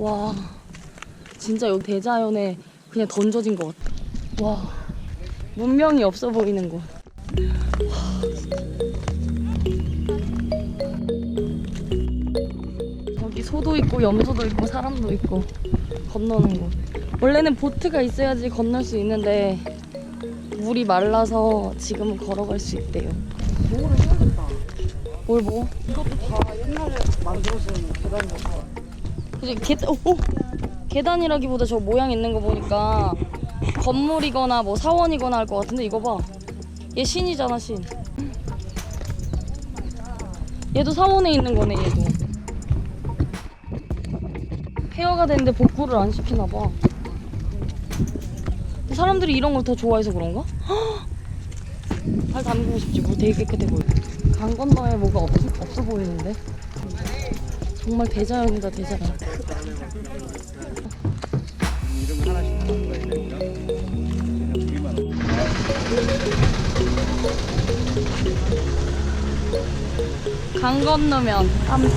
와 진짜 여기 대자연에 그냥 던져진 것 같아 와 문명이 없어 보이는 곳 저기 소도 있고 염소도 있고 사람도 있고 건너는 곳 원래는 보트가 있어야지 건널 수 있는데 물이 말라서 지금은 걸어갈 수 있대요 뭐를 해야겠다. 뭘 뭐? 이것도 다 옛날에 만들어진 계단이어서. 그지 계단 오, 오! 계단이라기보다 저 모양 있는 거 보니까 건물이거나 뭐 사원이거나 할 것 같은데 이거 봐. 얘 신이잖아 신. 얘도 사원에 있는 거네 얘도. 폐허가 됐는데 복구를 안 시키나 봐. 사람들이 이런 걸 더 좋아해서 그런가? 발 담그고 싶지 물 되게 깨끗해 보여. 강 건너에 뭐가 없, 없어 보이는데? 정말 대자연이다 대자연. 강 건너면 한피.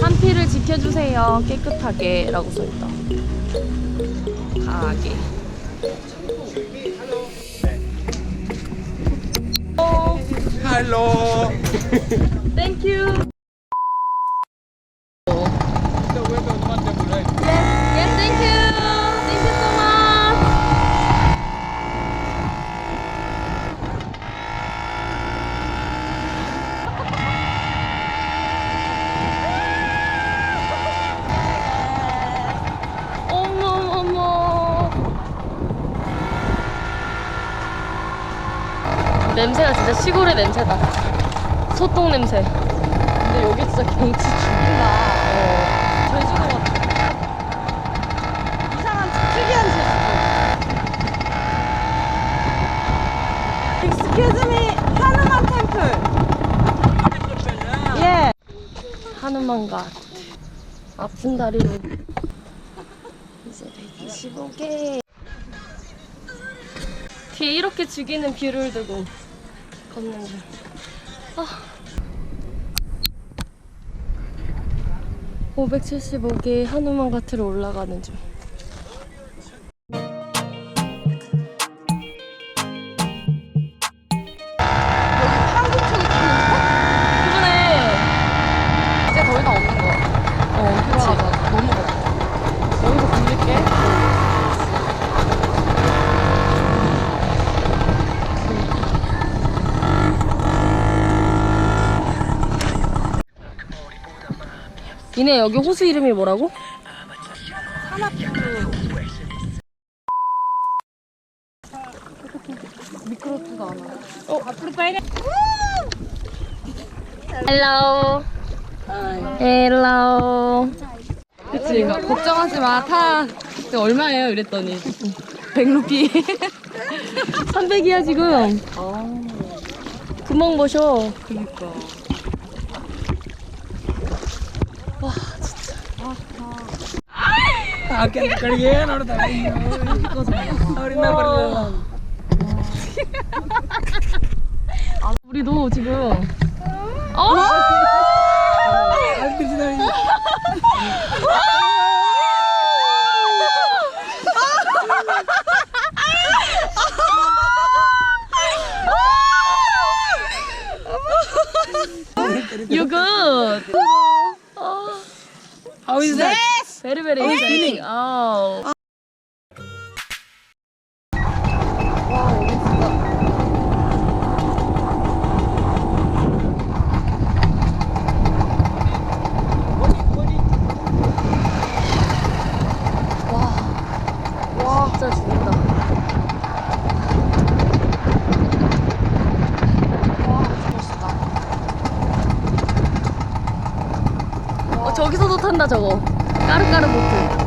한피를 지켜주세요. 깨끗하게. 라고 써있다. 가게. 어, Hello. 땡큐. 냄새가 진짜 시골의 냄새다. 소똥 냄새. 근데 여기 진짜 경치 죽인다. 어. 제주도 같아. 이상한 특이한 제주도. Excuse me, 하누만 템플. 예. 하누만가. 아픈 다리로. 이제 125개. 뒤에 이렇게 죽이는 뷰를 두고 걷는 중. 아. 575개 하누만 가트를 올라가는 중 니네 여기 호수 이름이 뭐라고? 미끄럽지도 않아. 어, 헬로. 헬로. 그치. 걱정하지 마. 타. 근데 얼마예요? 이랬더니. 100루피. 300이야 지금. 구멍 보셔. 그니까. 와 진짜 ಆಕೆ ಕಡೆಗೆ ನೋಡ್ತಾರೆ ಅವರಿಂದ ಬರಲಿಲ್ಲ 우리도 지금 어? 안 되지 You good. 어. How is that? Very very oh, exciting. 아. Oh. 탄다 저거. 까르까르 보트.